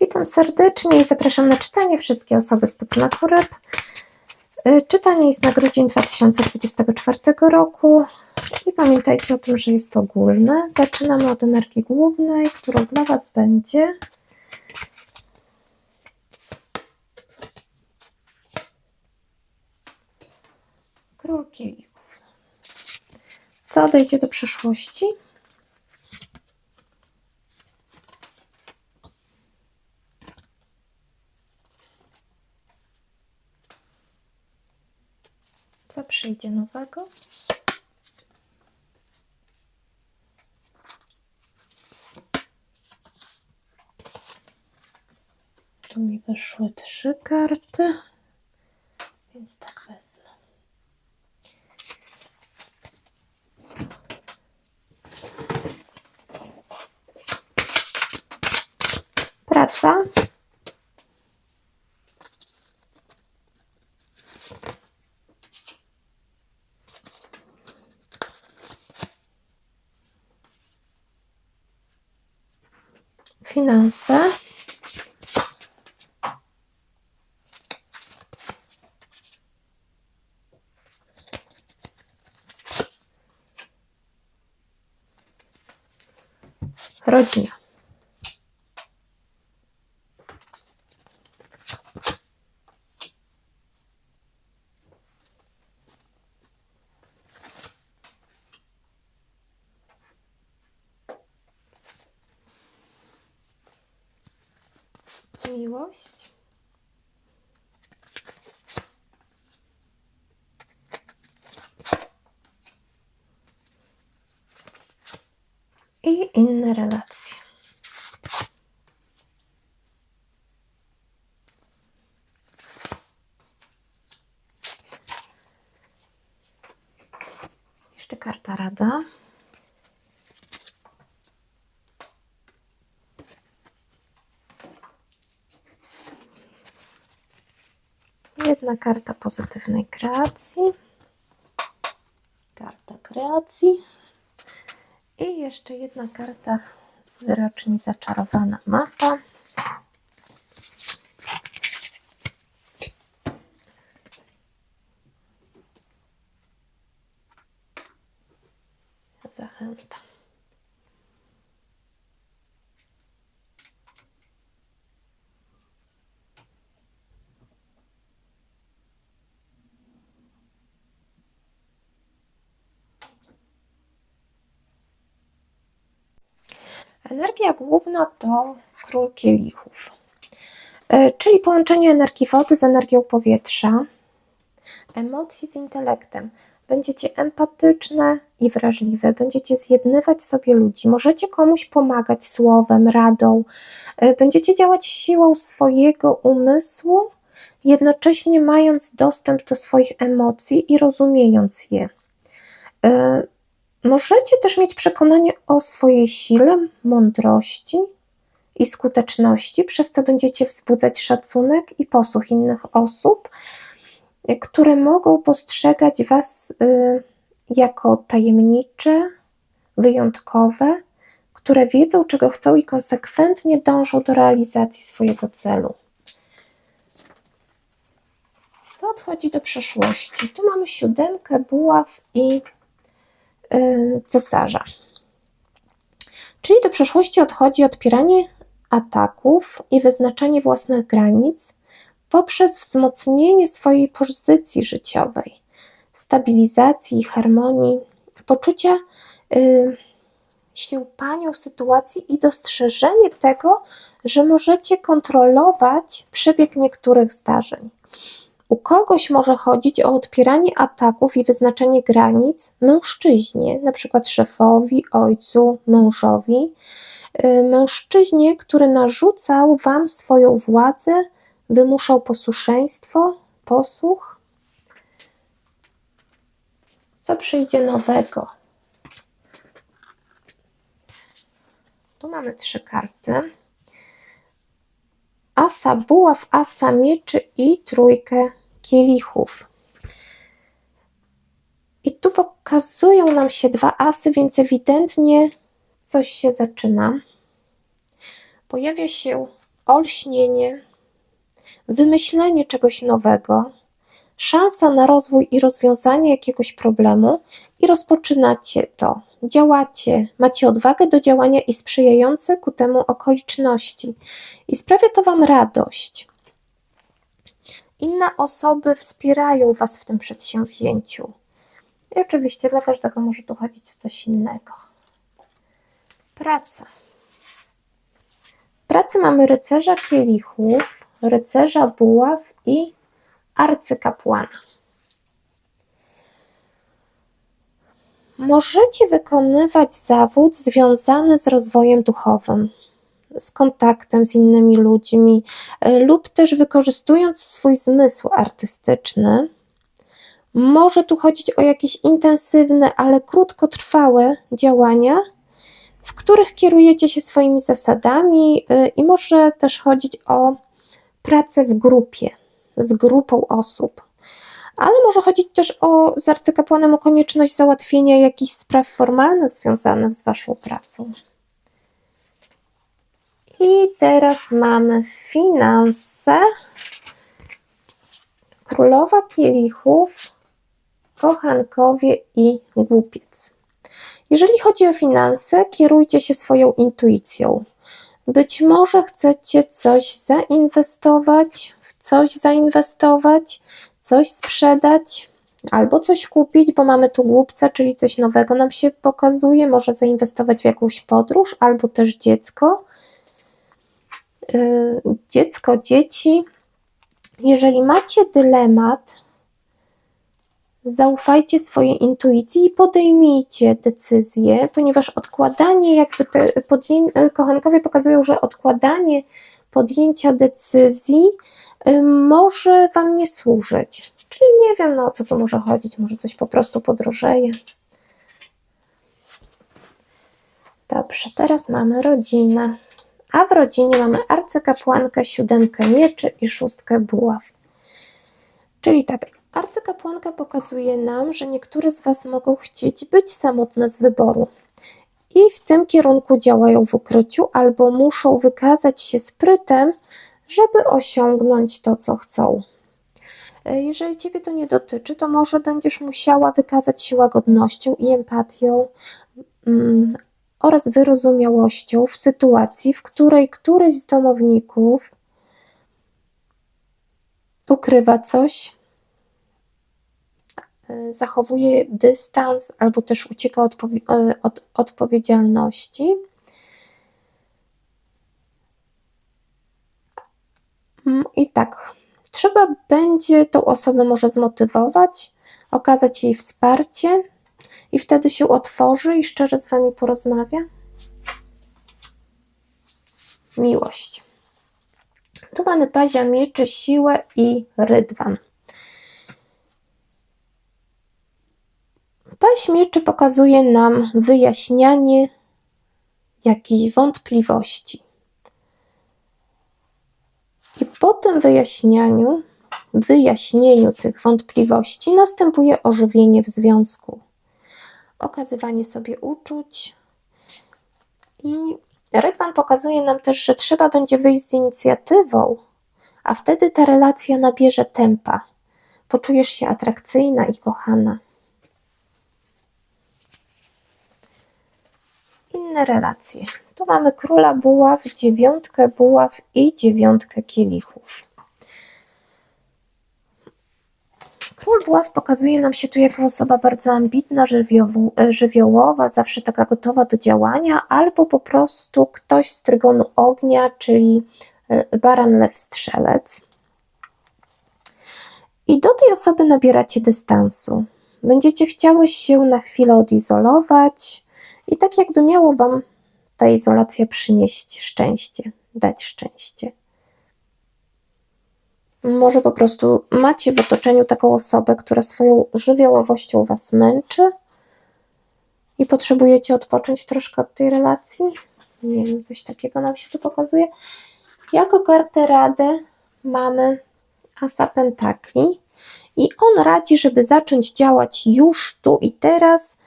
Witam serdecznie i zapraszam na czytanie wszystkie osoby z podznaku ryb. Y, Czytanie jest na grudzień 2024 roku i pamiętajcie o tym, że jest to ogólne. Zaczynamy od energii głównej, którą dla Was będzie. Król kielichów. Co odejdzie do przeszłości? Co przyjdzie nowego? Tu mi wyszły trzy karty, więc tak wezmę. Praca. Finanse. Rodzina. Miłość. I inne relacje. Jeszcze karta rada. Karta pozytywnej kreacji. Karta kreacji. I jeszcze jedna karta z wyroczni zaczarowana mapa. Zachęta. Energia główna to król kielichów, E, czyli połączenie energii wody z energią powietrza, emocji z intelektem. Będziecie empatyczne i wrażliwe, będziecie zjednywać sobie ludzi, możecie komuś pomagać słowem, radą, E, będziecie działać siłą swojego umysłu, jednocześnie mając dostęp do swoich emocji i rozumiejąc je. Możecie też mieć przekonanie o swojej sile, mądrości i skuteczności, przez co będziecie wzbudzać szacunek i posłuch innych osób, które mogą postrzegać Was y, jako tajemnicze, wyjątkowe, które wiedzą, czego chcą i konsekwentnie dążą do realizacji swojego celu. Co odchodzi do przeszłości? Tu mamy siódemkę buław i cesarza. Czyli do przeszłości odchodzi odpieranie ataków i wyznaczanie własnych granic poprzez wzmocnienie swojej pozycji życiowej, stabilizacji i harmonii, poczucia y, sił panią sytuacji i dostrzeżenie tego, że możecie kontrolować przebieg niektórych zdarzeń. U kogoś może chodzić o odpieranie ataków i wyznaczenie granic mężczyźnie, na przykład szefowi, ojcu, mężowi. Y, Mężczyźnie, który narzucał wam swoją władzę, wymuszał posłuszeństwo, posłuch. Co przyjdzie nowego? Tu mamy trzy karty. Asa buław, asa mieczy i trójkę kielichów. I tu pokazują nam się dwa asy, więc ewidentnie coś się zaczyna. Pojawia się olśnienie, wymyślenie czegoś nowego, szansa na rozwój i rozwiązanie jakiegoś problemu i rozpoczynacie to. Działacie, macie odwagę do działania i sprzyjające ku temu okoliczności, i sprawia to Wam radość. Inne osoby wspierają Was w tym przedsięwzięciu. I oczywiście dla każdego może tu chodzić o coś innego. Praca. W pracy mamy rycerza kielichów, rycerza buław i arcykapłana. Możecie wykonywać zawód związany z rozwojem duchowym, z kontaktem z innymi ludźmi, e, lub też wykorzystując swój zmysł artystyczny. Może tu chodzić o jakieś intensywne, ale krótkotrwałe działania, w których kierujecie się swoimi zasadami, e, i może też chodzić o pracę w grupie, z grupą osób. Ale może chodzić też o z arcykapłanem o konieczność załatwienia jakichś spraw formalnych związanych z Waszą pracą. I teraz mamy finanse. Królowa kielichów, kochankowie i głupiec. Jeżeli chodzi o finanse, kierujcie się swoją intuicją. Być może chcecie coś zainwestować, w coś zainwestować, coś sprzedać albo coś kupić, bo mamy tu głupca, czyli coś nowego nam się pokazuje. Może zainwestować w jakąś podróż albo też dziecko. Yy, dziecko, dzieci. Jeżeli macie dylemat, zaufajcie swojej intuicji i podejmijcie decyzję, ponieważ odkładanie, jakby te podję- kochankowie pokazują, że odkładanie podjęcia decyzji y, może Wam nie służyć. Czyli nie wiem, no o co tu może chodzić, może coś po prostu podrożeje. Dobrze, teraz mamy rodzinę. A w rodzinie mamy arcykapłankę, siódemkę mieczy i szóstkę buław. Czyli tak, arcykapłanka pokazuje nam, że niektóre z Was mogą chcieć być samotne z wyboru i w tym kierunku działają w ukryciu albo muszą wykazać się sprytem, żeby osiągnąć to, co chcą. E, Jeżeli Ciebie to nie dotyczy, to może będziesz musiała wykazać się łagodnością i empatią mm, oraz wyrozumiałością w sytuacji, w której któryś z domowników ukrywa coś, e, zachowuje dystans albo też ucieka od, e, od odpowiedzialności. Mm, I tak, trzeba będzie tą osobę może zmotywować, okazać jej wsparcie i wtedy się otworzy i szczerze z Wami porozmawia. Miłość. Tu mamy pazia mieczy, siłę i rydwan. Paź mieczy pokazuje nam wyjaśnianie jakichś wątpliwości. I po tym wyjaśnianiu, wyjaśnieniu tych wątpliwości następuje ożywienie w związku, okazywanie sobie uczuć. I Rydwan pokazuje nam też, że trzeba będzie wyjść z inicjatywą, a wtedy ta relacja nabierze tempa. Poczujesz się atrakcyjna i kochana. Inne relacje. Tu mamy króla buław, dziewiątkę buław i dziewiątkę kielichów. Król buław pokazuje nam się tu jako osoba bardzo ambitna, e, żywiołowa, zawsze taka gotowa do działania, albo po prostu ktoś z trygonu ognia, czyli e, baran, lew, strzelec. I do tej osoby nabieracie dystansu. Będziecie chciały się na chwilę odizolować i tak jakby miało Wam ta izolacja przynieść szczęście, dać szczęście. Może po prostu macie w otoczeniu taką osobę, która swoją żywiołowością Was męczy i potrzebujecie odpocząć troszkę od tej relacji. Nie wiem, coś takiego nam się tu pokazuje. Jako kartę radę mamy Asa Pentakli i on radzi, żeby zacząć działać już tu i teraz,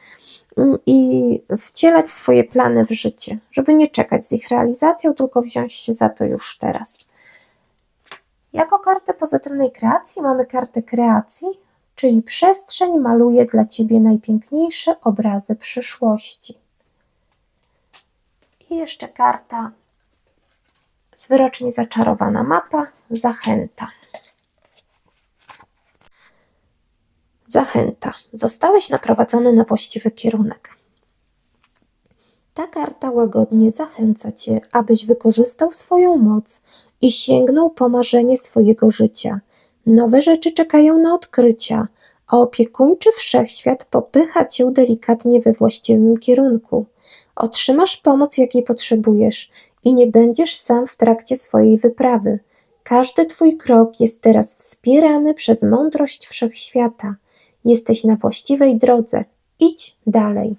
mm, i wcielać swoje plany w życie, żeby nie czekać z ich realizacją, tylko wziąć się za to już teraz. Jako kartę pozytywnej kreacji mamy kartę kreacji, czyli przestrzeń maluje dla Ciebie najpiękniejsze obrazy przyszłości. I jeszcze karta zwyrocznie zaczarowana mapa, zachęta. Zachęta. Zostałeś naprowadzony na właściwy kierunek. Ta karta łagodnie zachęca Cię, abyś wykorzystał swoją moc i sięgnął po marzenie swojego życia. Nowe rzeczy czekają na odkrycia, a opiekuńczy wszechświat popycha Cię delikatnie we właściwym kierunku. Otrzymasz pomoc, jakiej potrzebujesz i nie będziesz sam w trakcie swojej wyprawy. Każdy Twój krok jest teraz wspierany przez mądrość wszechświata. Jesteś na właściwej drodze. Idź dalej.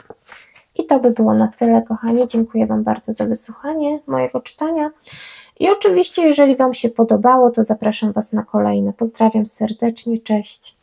I to by było na tyle, kochani. Dziękuję Wam bardzo za wysłuchanie mojego czytania. I oczywiście, jeżeli Wam się podobało, to zapraszam Was na kolejne. Pozdrawiam serdecznie, cześć.